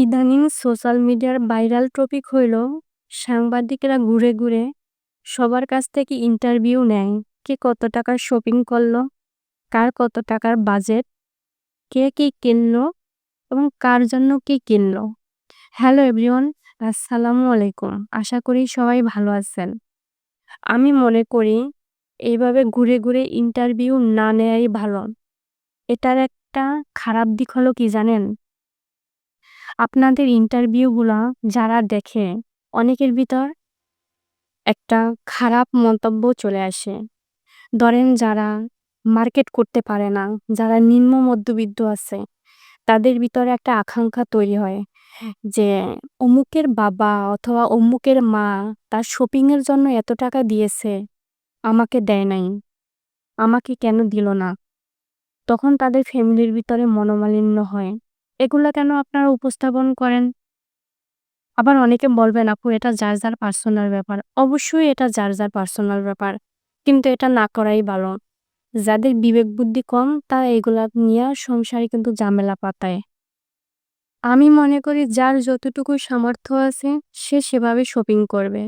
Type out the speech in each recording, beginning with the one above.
ইদানিং সোশ্যাল মিডিয়ার viral topic হইল সাংবাদিকরা ঘুরে ঘুরে সবার কাছ থেকে ইন্টারভিউ নেয়, কে কত টাকার শপিং করল, কার কত টাকার বাজেট, কে কি কিনলো এবং কার জন্য কি কিনলো। হ্যালো এভরিওয়ান, আসসালামু আলাইকুম। আশা করি সবাই ভালো আছেন। আমি মনে করি এইভাবে ঘুরে ঘুরে ইন্টারভিউ না নেয়াই ভালো। এটার একটা খারাপ দিক হলো কি জানেন? আপনাদের ইন্টারভিউগুলা যারা দেখে, অনেকের ভিতর একটা খারাপ মন্তব্য চলে আসে। ধরেন যারা মার্কেট করতে পারে না, যারা নিম্ন মধ্যবিত্ত আছে, তাদের ভিতরে একটা আকাঙ্ক্ষা তৈরি হয় যে অমুকের বাবা অথবা অমুকের মা তার শপিংয়ের জন্য এত টাকা দিয়েছে, আমাকে দেয় নাই, আমাকে কেন দিল না? তখন তাদের ফ্যামিলির ভিতরে মনোমালিন্য হয়। এগুলা কেন আপনারা উপস্থাপন করেন? আবার অনেকে বলবেন আপু এটা যার, যার পার্সোনাল ব্যাপার। অবশ্যই এটা যার, যার পার্সোনাল ব্যাপার। কিন্তু এটা না করাই ভালো। যাদের বিবেক বুদ্ধি কম তারা এগুলা নিয়ে সংসারে কিন্তু ঝামেলা পাতায়। আমি মনে করি যার যতটুকু সামর্থ্য আছে সে সেভাবে শপিং করবে।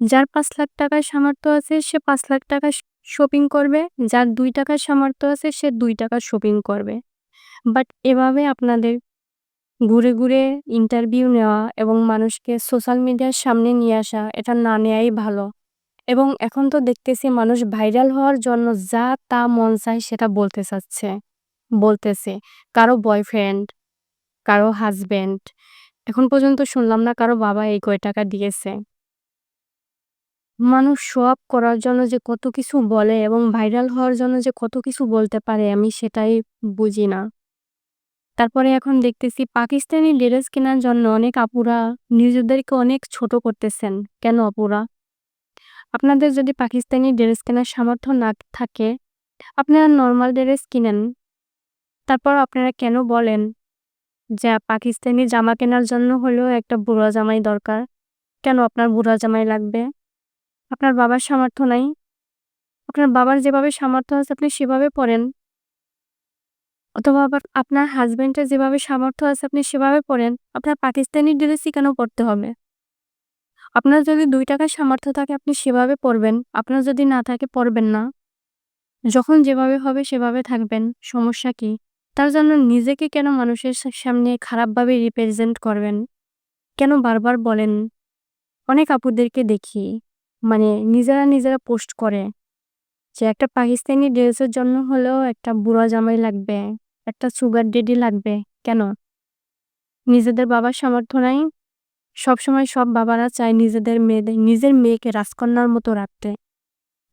যার পাঁচ লাখ টাকার সামর্থ্য আছে সে পাঁচ লাখ টাকা শপিং করবে। যার দুই টাকার সামর্থ্য আছে সে দুই টাকার শপিং করবে। বাট এভাবে আপনাদের ঘুরে, ঘুরে ইন্টারভিউ নেওয়া এবং মানুষকে সোশ্যাল মিডিয়ার সামনে নিয়ে আসা এটা না নেওয়াই ভালো। এবং এখন তো দেখতেছি মানুষ ভাইরাল হওয়ার জন্য যা তা মন চায় সেটা বলতে চাচ্ছে, বলতেছে। কারও বয়ফ্রেন্ড, কারও হাসব্যান্ড এখন পর্যন্ত শুনলাম না কারও বাবা এই কয় টাকা দিয়েছে। মানুষ আপ করার জন্য যে কত কিছু বলে এবং ভাইরাল হওয়ার জন্য যে কত কিছু বলতে পারে আমি সেটাই বুঝি না। তারপরে এখন দেখতেছি পাকিস্তানি ড্রেস কেনার জন্য অনেক আপুরা নিজেদেরকে অনেক ছোট করতেছেন। কেন আপুরা? আপনাদের যদি পাকিস্তানি ড্রেস কেনার সামর্থ্য না থাকে, আপনারা নর্মাল ড্রেস কিনেন। তারপর আপনারা কেন বলেন যে পাকিস্তানি জামা কেনার জন্য হলেও একটা বুড়া জামাই দরকার। কেন আপনার বুড়া জামাই লাগবে? আপনার বাবার সামর্থ্য নাই? আপনার বাবার যেভাবে সামর্থ্য আছে আপনি সেভাবে পড়েন। অথবা আবার আপনার হাসব্যান্ডের যেভাবে সামর্থ্য আছে আপনি সেভাবে পড়েন, আপনার পাকিস্তানি ড্রেসই কেন পড়তে হবে? আপনার যদি দুই টাকার সামর্থ্য থাকে আপনি সেভাবে পড়বেন, আপনার যদি না থাকে পড়বেন না। যখন যেভাবে হবে সেভাবে থাকবেন, সমস্যা কি? তার জন্য নিজেকে কেন মানুষের সামনে খারাপভাবে রিপ্রেজেন্ট করবেন? কেন বারবার বলেন? অনেক আপুদেরকে দেখি মানে নিজেরা নিজেরা পোস্ট করে যে একটা পাকিস্তানি ড্রেসের জন্য হলেও একটা বুড়া জামাই লাগবে। একটা সুগার ডেডি লাগবে। কেন? নিজেদের বাবার সামর্থ্য নাই। সবসময় সব বাবারা চায় নিজেদের মেয়েদের, নিজের মেয়েকে রাজকন্যার মতো রাখতে।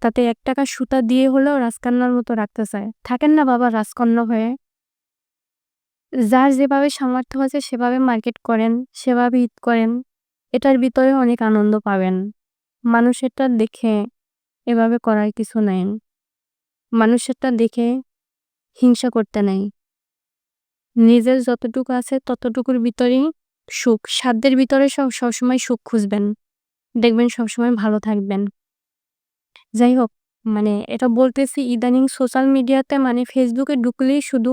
তাতে এক টাকা সুতা দিয়ে হলেও রাজকন্যার মতো রাখতে চায়। থাকেন না বাবা রাজকন্যা হয়ে। যার যেভাবে সামর্থ্য আছে সেভাবে মার্কেট করেন, সেভাবে ঈদ করেন। এটার ভিতরে অনেক আনন্দ পাবেন। মানুষেরটা দেখে এভাবে করার কিছু নাই। মানুষেরটা দেখে হিংসা করতে নাই। নিজের যতটুকু আছে ততটুকুর ভিতরেই সুখ। সাধ্যের ভিতরে সব সবসময় সুখ খুঁজবেন। দেখবেন সবসময় ভালো থাকবেন। যাই হোক মানে এটা বলতেছি, ইদানিং সোশ্যাল মিডিয়াতে মানে ফেসবুকে ঢুকলেই শুধু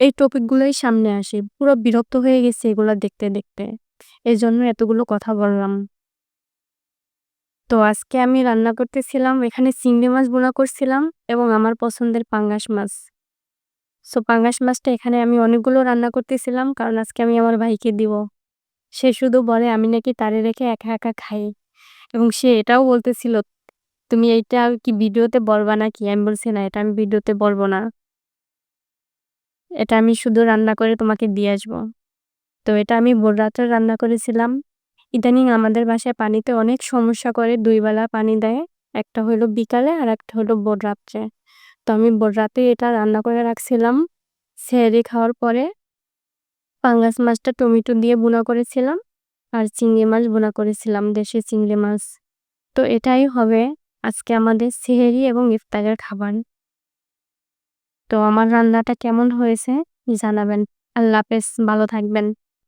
এই টপিকগুলোই সামনে আসে। পুরো বিরক্ত হয়ে গেছে এগুলো দেখতে দেখতে। এই জন্য এতগুলো কথা বললাম। তো আজকে আমি রান্না করতেছিলাম, এখানে চিংড়ি মাছ বোনা করছিলাম এবং আমার পছন্দের পাঙ্গাস মাছ। সো পাঙ্গাস মাছটা এখানে আমি অনেকগুলো রান্না করতেছিলাম, কারণ আজকে আমি আমার ভাইকে দিব। সে শুধু বলে, আমি নাকি তারে রেখে একা একা খাই। এবং সে এটাও বলতেছিল, তুমি এইটা কি ভিডিওতে বলবা নাকি? আমি বলছি, না, এটা আমি ভিডিওতে বলব না। এটা আমি শুধু রান্না করে তোমাকে দিয়ে আসব। তো এটা আমি ভোর রাত্রে রান্না করেছিলাম। ইদানিং আমাদের বাসায় পানিতে অনেক সমস্যা করে, দুই বেলা পানি দেয়, একটা হলো বিকালে আর একটা হলো ভোর রাত্রে। তো আমি রাতে এটা রান্না করে রাখছিলাম। সেহরি খাওয়ার পরে পাঙ্গাস মাছটা টমেটো দিয়ে বোনা করেছিলাম আর চিংড়ি মাছ বোনা করেছিলাম, দেশি চিংড়ি মাছ। তো এটাই হবে আজকে আমাদের সেহেরি এবং ইফতারের খাবার। তো আমার রান্নাটা কেমন হয়েছে জানাবেন। আল্লাহ হাফেজ, ভালো থাকবেন।